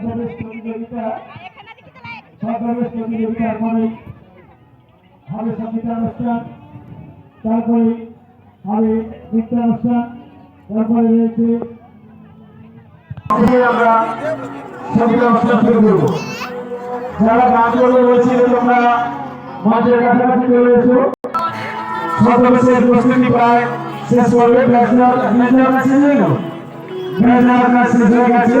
ছদ্মবেশ প্রতিযোগিতা ছদ্মবেশ প্রতিযোগিতার পরে হবে সঙ্গীতানুষ্ঠান তারপরে হবে নৃত্যানুষ্ঠান তারপরে রয়েছে আমরা সঙ্গীতানুষ্ঠান শুরু করব। যারা গান করবে বলছি তোমরা মাঠের কাছাকাছি চলে এসো। ছদ্মবেশের প্রস্তুতি প্রায় শেষ করবে ব্যাচলার ব্যাচলার শেষ হয়ে গেল ব্যাচলার শেষ হয়ে গেছে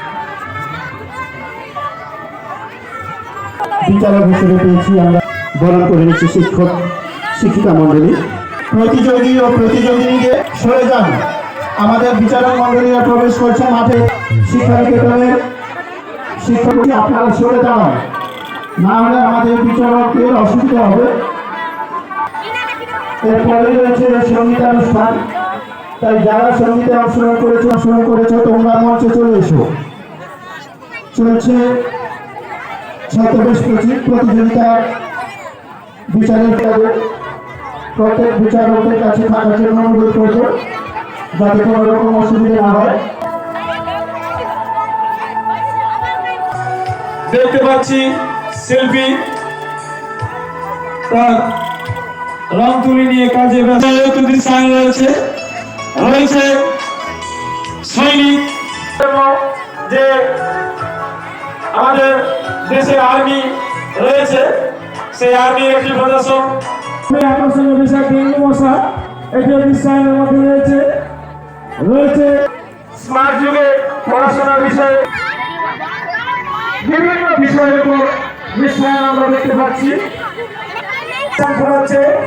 বিচারক হিসেবে পেয়েছি আমরা বরণ করে নিচ্ছি শিক্ষক, শিক্ষিকা মন্ডলী প্রতিযোগী ও প্রতিযোগিনীকে সরে যান। আমাদের বিচারক মন্ডলীরা প্রবেশ করছে মাঠে। শিক্ষানিকেতনের শিক্ষক আপনারা সরে দাঁড়ান না হলে আমাদের বিচারকের অসুবিধা হবে। এরপরে রয়েছে সঙ্গীতানুষ্ঠান তাই যারা সঙ্গীতে অংশগ্রহণ করেছ অংশগ্রহণ করেছ, তোমরা মঞ্চে চলে এসো। চলছে ছদ্মবেশ প্রতি- প্রতিযোগিতার বিচারের পরে প্রত্যেক বিচারকের কাছে থাকার জন্য অনুরোধ করব যাতে কোনো রকম অসুবিধা না হয়। দেখতে পাচ্ছি শিল্পী তার রং তুলি নিয়ে কাজে ব্যস্ত। সাইন রয়েছে। রয়েছে সৈনিক। এবং যে দেশের আর্মি রয়েছে সেই আর্মির একটি আকর্ষণীয় বিষয় ডেঙ্গু মশা এটি বিশ্বায়নের মধ্যে রয়েছে। রয়েছে স্মার্ট যুগে পড়াশোনার বিষয়ে বিভিন্ন বিষয়ের উপর বিশ্বায়ন আমরা দেখতে পাচ্ছি। হচ্ছে